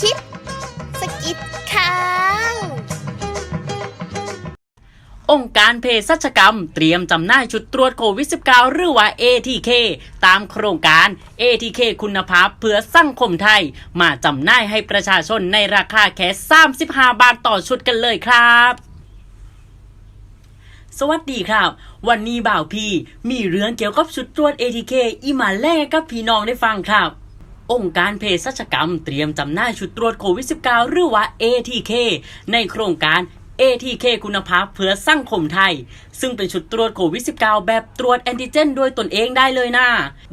คิดสกิดข่าวองค์การเภสัชกรรม เตรียมจำหน่ายชุดตรวจโควิด -19 หรือว่า ATK ตามโครงการ ATK คุณภาพเพื่อสังคมไทย มาจำหน่ายให้ประชาชนในราคาแค่ 35 บาทต่อชุดกันเลยครับสวัสดีครับ วันนี้บ่าวพี่ มีเรื่องเกี่ยวกับชุดตรวจ ATK อีมาแลกกับพี่น้องได้ฟังครับ องค์การเภสัชกรรมเตรียมจำหน่ายชุดตรวจโควิด -19 หรือว่า ATK ในโครงการ ATK คุณภาพเพื่อสังคมไทย ซึ่งเป็นชุดตรวจโควิด -19 แบบตรวจแอนติเจนด้วยตนเองได้เลยนะ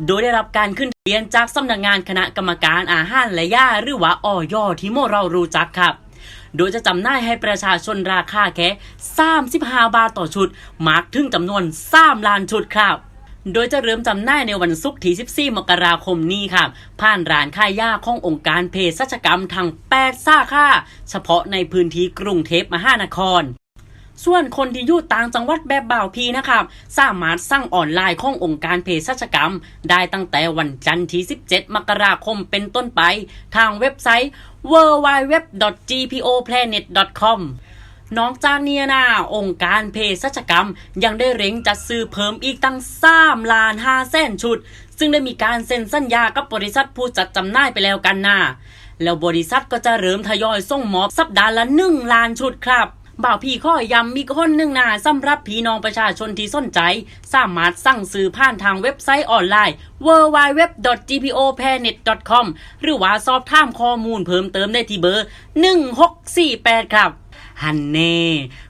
โดยได้รับการขึ้นทะเบียนจากสำนักงานคณะกรรมการอาหารและยาหรือว่าออยที่โมเรารู้จักครับโดยจะจำหน่ายให้ประชาชนราคาแค่35 บาทต่อชุด มาร์กถึงจำนวน 3 ล้านชุดครับ โดยจะเริ่มจำหน่ายในวันศุกร์ที่ 14 มกราคมนี้ครับผ่านร้านขายาขององค์การเภสัชกรรมทั้ง8สาขาเฉพาะในพื้นที่กรุงเทพมหานคร ส่วนคนที่อยู่ต่างจังหวัดแบบบ่าวพีนะครับ สามารถสั่งออนไลน์ขององค์การเภสัชกรรม ได้ตั้งแต่วันจันทร์ที่ 17 มกราคมเป็นต้นไป ทางเว็บไซต์ www.gpoplanet.com นอกจากนี้นะองค์การเภสัชกรรม ยังได้เร่งจัดซื้อเพิ่มอีกตั้ง3ล้าน5แสนชุด ซึ่งได้มีการเซ็นสัญญากับบริษัทผู้จัดจำหน่ายไปแล้วกันนะแล้วบริษัทก็จะเริ่มทยอยส่งมอบสัปดาห์ละ1ล้านชุดครับบ่าวพี่ข้อย้ำมีคนหนึ่งนะสำหรับพี่น้องประชาชนที่สนใจ สามารถสั่งซื้อผ่านทางเว็บไซต์ออนไลน์ www.gpoplanet.com หรือว่าสอบถามข้อมูลเพิ่มเติมได้ที่เบอร์ 1648 ครับ ฮันเน่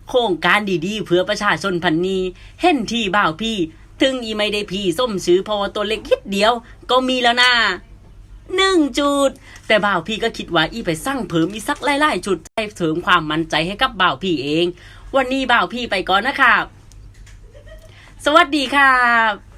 โครงการดีๆ เพื่อประชาชนพันนี้เห็นที่บ่าวพี่ ถึงอีไม่ได้พี่ส้มซื้อพราะว่าตัวเล็กคิดเดียว ก็มีแล้วนะหนึ่งจุด แต่บ่าวพี่ก็คิดว่าอีไปสร้างเพิ่มอีสักหลายๆจุดให้เสริมความมั่นใจให้กับบ่าวพี่เอง วันนี้บ่าวพี่ไปก่อนนะครับ สวัสดีครับ